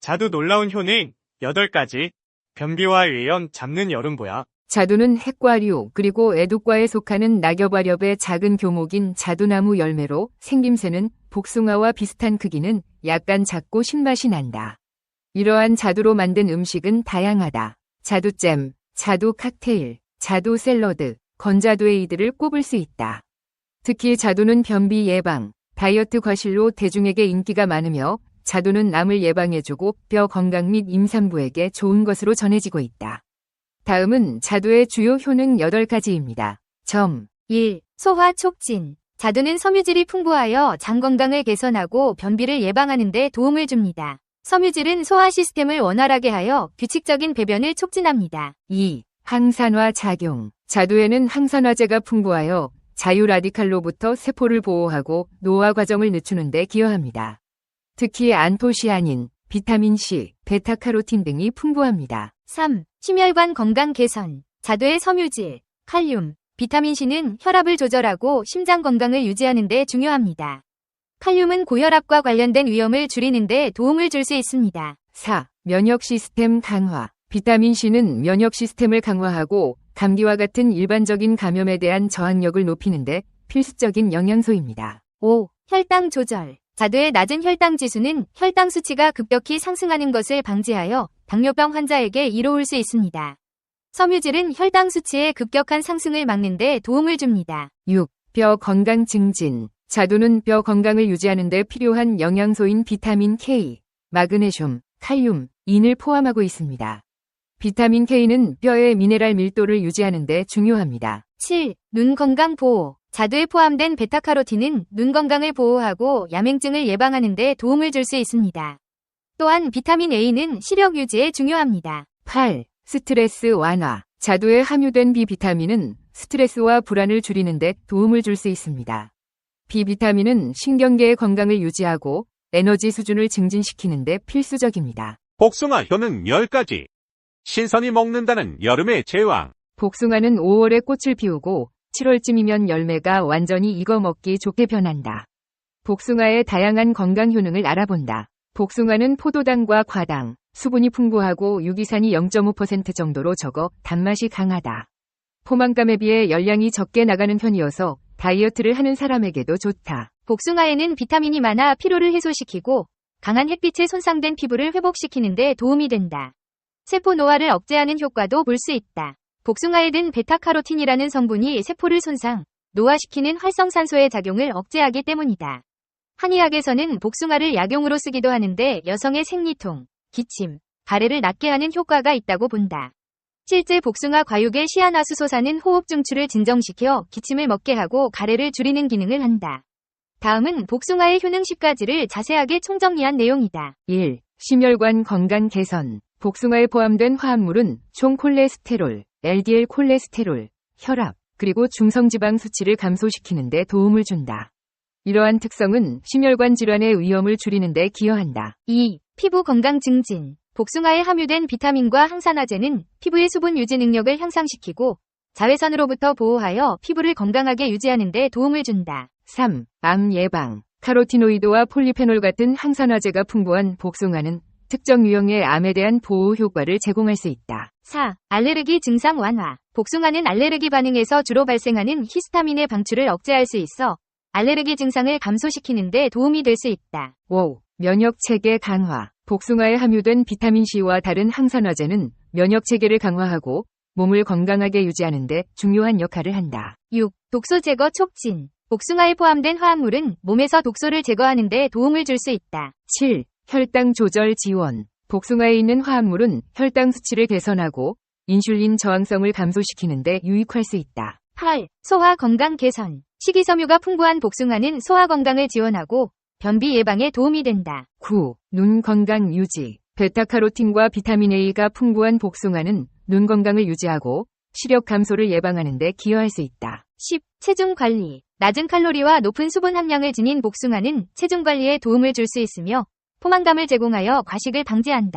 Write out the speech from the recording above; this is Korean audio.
자두 놀라운 효능 8가지. 변비와 위염 잡는 여름보약. 자두는 핵과류 그리고 애독과에 속하는 낙엽과렵의 작은 교목인 자두나무 열매로 생김새는 복숭아와 비슷한 크기는 약간 작고 신맛이 난다. 이러한 자두로 만든 음식은 다양하다. 자두잼, 자두 칵테일, 자두 샐러드, 건자두의 이들을 꼽을 수 있다. 특히 자두는 변비 예방, 다이어트 과실로 대중에게 인기가 많으며 자두는 암을 예방해주고 뼈 건강 및 임산부에게 좋은 것으로 전해지고 있다. 다음은 자두의 주요 효능 8가지입니다. 점. 1. 소화 촉진. 자두는 섬유질이 풍부하여 장 건강을 개선하고 변비를 예방하는 데 도움을 줍니다. 섬유질은 소화 시스템을 원활하게 하여 규칙적인 배변을 촉진합니다. 2. 항산화 작용. 자두에는 항산화제가 풍부하여 자유라디칼로부터 세포를 보호하고 노화 과정을 늦추는 데 기여합니다. 특히 안토시아닌, 비타민C, 베타카로틴 등이 풍부합니다. 3. 심혈관 건강 개선. 자두의 섬유질, 칼륨, 비타민C는 혈압을 조절하고 심장 건강을 유지하는 데 중요합니다. 칼륨은 고혈압과 관련된 위험을 줄이는 데 도움을 줄 수 있습니다. 4. 면역 시스템 강화. 비타민C는 면역 시스템을 강화하고 감기와 같은 일반적인 감염에 대한 저항력을 높이는 데 필수적인 영양소입니다. 5. 혈당 조절. 자두의 낮은 혈당 지수는 혈당 수치가 급격히 상승하는 것을 방지하여 당뇨병 환자에게 이로울 수 있습니다. 섬유질은 혈당 수치의 급격한 상승을 막는 데 도움을 줍니다. 6. 뼈 건강 증진. 자두는 뼈 건강을 유지하는 데 필요한 영양소인 비타민 K, 마그네슘, 칼륨, 인을 포함하고 있습니다. 비타민 K는 뼈의 미네랄 밀도를 유지하는 데 중요합니다. 7. 눈 건강 보호. 자두에 포함된 베타카로틴은 눈 건강을 보호하고 야맹증을 예방하는 데 도움을 줄 수 있습니다. 또한 비타민 A는 시력 유지에 중요합니다. 8. 스트레스 완화. 자두에 함유된 B비타민은 스트레스와 불안을 줄이는 데 도움을 줄 수 있습니다. B비타민은 신경계의 건강을 유지하고 에너지 수준을 증진시키는 데 필수적입니다. 복숭아 효능 10가지. 신선히 먹는다는 여름의 제왕. 복숭아는 5월에 꽃을 피우고 7월쯤이면 열매가 완전히 익어 먹기 좋게 변한다. 복숭아의 다양한 건강 효능을 알아본다. 복숭아는 포도당과 과당, 수분이 풍부하고 유기산이 0.5% 정도로 적어 단맛이 강하다. 포만감에 비해 열량이 적게 나가는 편이어서 다이어트를 하는 사람에게도 좋다. 복숭아에는 비타민이 많아 피로를 해소시키고 강한 햇빛에 손상된 피부를 회복시키는 데 도움이 된다. 세포 노화를 억제하는 효과도 볼 수 있다. 복숭아에 든 베타카로틴이라는 성분이 세포를 손상, 노화시키는 활성산소의 작용을 억제하기 때문이다. 한의학에서는 복숭아를 약용으로 쓰기도 하는데 여성의 생리통, 기침, 가래를 낫게 하는 효과가 있다고 본다. 실제 복숭아 과육의 시아나수소산은 호흡 중추를 진정시켜 기침을 먹게 하고 가래를 줄이는 기능을 한다. 다음은 복숭아의 효능 10가지를 자세하게 총정리한 내용이다. 1. 심혈관 건강 개선. 복숭아에 포함된 화합물은 총 콜레스테롤, LDL 콜레스테롤, 혈압, 그리고 중성지방 수치를 감소시키는 데 도움을 준다. 이러한 특성은 심혈관 질환의 위험을 줄이는 데 기여한다. 2. 피부 건강 증진. 복숭아에 함유된 비타민과 항산화제는 피부의 수분 유지 능력을 향상시키고 자외선으로부터 보호하여 피부를 건강하게 유지하는 데 도움을 준다. 3. 암 예방. 카로티노이드와 폴리페놀 같은 항산화제가 풍부한 복숭아는 특정 유형의 암에 대한 보호 효과를 제공할 수 있다. 4. 알레르기 증상 완화. 복숭아는 알레르기 반응에서 주로 발생하는 히스타민의 방출을 억제할 수 있어 알레르기 증상을 감소시키는 데 도움이 될 수 있다. 5. 면역 체계 강화. 복숭아에 함유된 비타민C와 다른 항산화제는 면역 체계를 강화하고 몸을 건강하게 유지하는 데 중요한 역할을 한다. 6. 독소 제거 촉진. 복숭아에 포함된 화합물은 몸에서 독소를 제거하는 데 도움을 줄 수 있다. 7. 혈당 조절 지원. 복숭아에 있는 화합물은 혈당 수치를 개선하고 인슐린 저항성을 감소시키는 데 유익할 수 있다. 8. 소화 건강 개선. 식이섬유가 풍부한 복숭아는 소화 건강을 지원하고 변비 예방에 도움이 된다. 9. 눈 건강 유지. 베타카로틴과 비타민 A가 풍부한 복숭아는 눈 건강을 유지하고 시력 감소를 예방하는 데 기여할 수 있다. 10. 체중 관리. 낮은 칼로리와 높은 수분 함량을 지닌 복숭아는 체중 관리에 도움을 줄 수 있으며 포만감을 제공하여 과식을 방지한다.